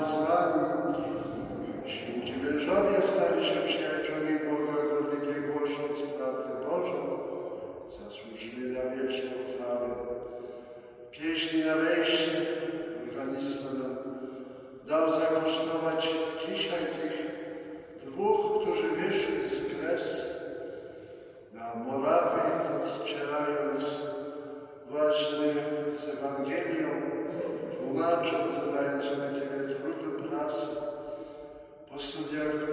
wyzwani. Święci mężowie stali się przyjaciółmi Boga, gorliwie głosząc prawdę Bożą, zasłużyli na wieczną chwałę. Pieśni na wejście, organista nam dał zakosztować dzisiaj tych dwóch, którzy wyszli z kres na Morawy, odcierając właśnie z Ewangelią, tłumacząc, zadając sobie tyle braço. Posso estudiar e ficar